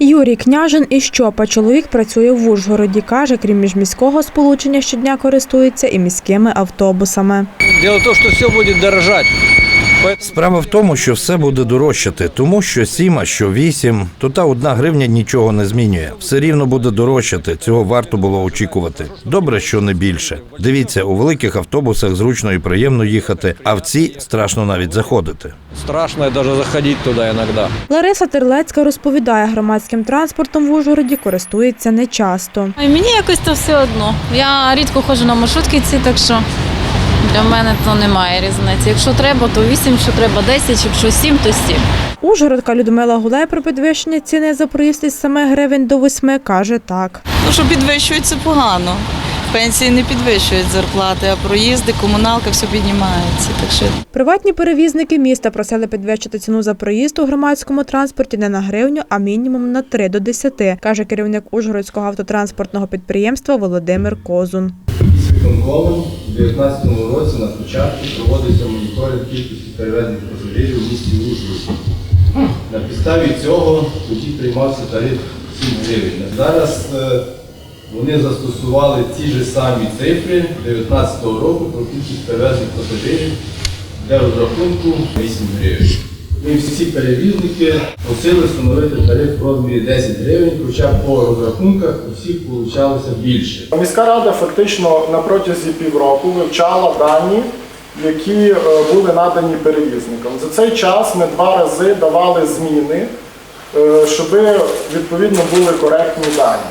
Юрій Княжин і Щопа. Чоловік працює в Ужгороді. Каже, крім міжміського сполучення, щодня користується і міськими автобусами. Діло в тому, що все буде дорожать. Справа в тому, що все буде дорожчати, тому що сім, а що вісім, то та одна гривня нічого не змінює. Все рівно буде дорожчати. Цього варто було очікувати. Добре, що не більше. Дивіться, у великих автобусах зручно і приємно їхати, а в ці страшно навіть заходити. Страшно даже заходить туда иногда. Лариса Терлецька розповідає, громадським транспортом в Ужгороді користується нечасто. Мені якось то все одно. Я рідко ходжу на маршрутківці, так що для мене то немає різниці. Якщо треба, то 8, якщо треба 10, якщо 7, то 7. Ужгородка Людмила Гулей про підвищення ціни за проїзд із 7 гривень до 8 каже так. Ну, що підвищують, це погано. Пенсії не підвищують зарплати, а проїзди, комуналка все піднімається. Так що Приватні перевізники міста просили підвищити ціну за проїзд у громадському транспорті не на гривню, а мінімум на 3 до 10, каже керівник Ужгородського автотранспортного підприємства Володимир Козун. У 2019 році на початку проводиться моніторинг кількості перевезених пасажирів у місті Ужгород. На підставі цього тоді приймався тариф 7 гривень. Зараз е, вони застосували ті ж самі цифри 2019 року про кількість перевезених пасажирів для розрахунку 8 гривень. Ми всі перевізники просили встановити тариф в розмірі 10 гривень, хоча по розрахунках у всіх виходилося більше. Міська рада фактично на протязі півроку вивчала дані, які е, були надані перевізникам. За цей час ми два рази давали зміни, е, щоб відповідно були коректні дані.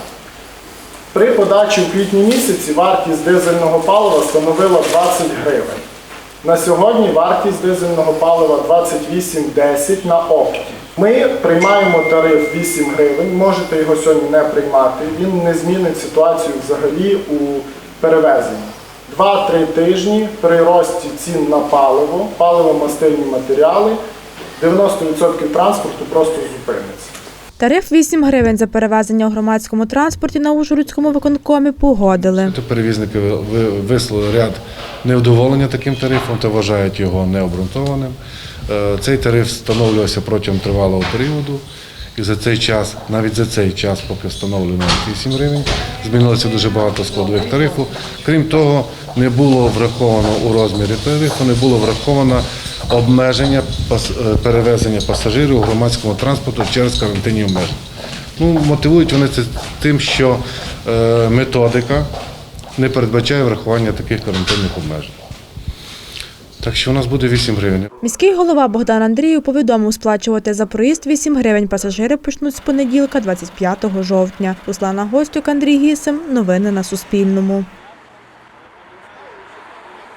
При подачі у квітні місяці вартість дизельного палива становила 20 гривень. На сьогодні вартість дизельного палива 28,10 на опті. Ми приймаємо тариф 8 гривень, можете його сьогодні не приймати. Він не змінить ситуацію взагалі у перевезенні. 2-3 тижні при рості цін на паливо, паливо-мастильні матеріали, 90% транспорту просто зупиниться. Тариф 8 гривень за перевезення у громадському транспорті на Ужгородському виконкомі погодили. Перевізники ви- ви- висловили ряд невдоволення таким тарифом та вважають його необґрунтованим. Е, Цей тариф встановлювався протягом тривалого періоду. І за цей час, навіть за цей час, поки встановлено 8 гривень, змінилося дуже багато складових тарифу. Крім того, не було враховано у розмірі тарифу, не було враховано обмеження е, перевезення пасажирів у громадському транспорту через карантинні обмеження. Ну, мотивують вони це тим, що е, методика не передбачає врахування таких карантинних обмежень. Так що у нас буде 8 гривень. Міський голова Богдан Андріїв повідомив сплачувати за проїзд 8 гривень. Пасажири почнуть з понеділка, 25 жовтня. Руслана Гостюк, Андрій Гісим. Новини на Суспільному.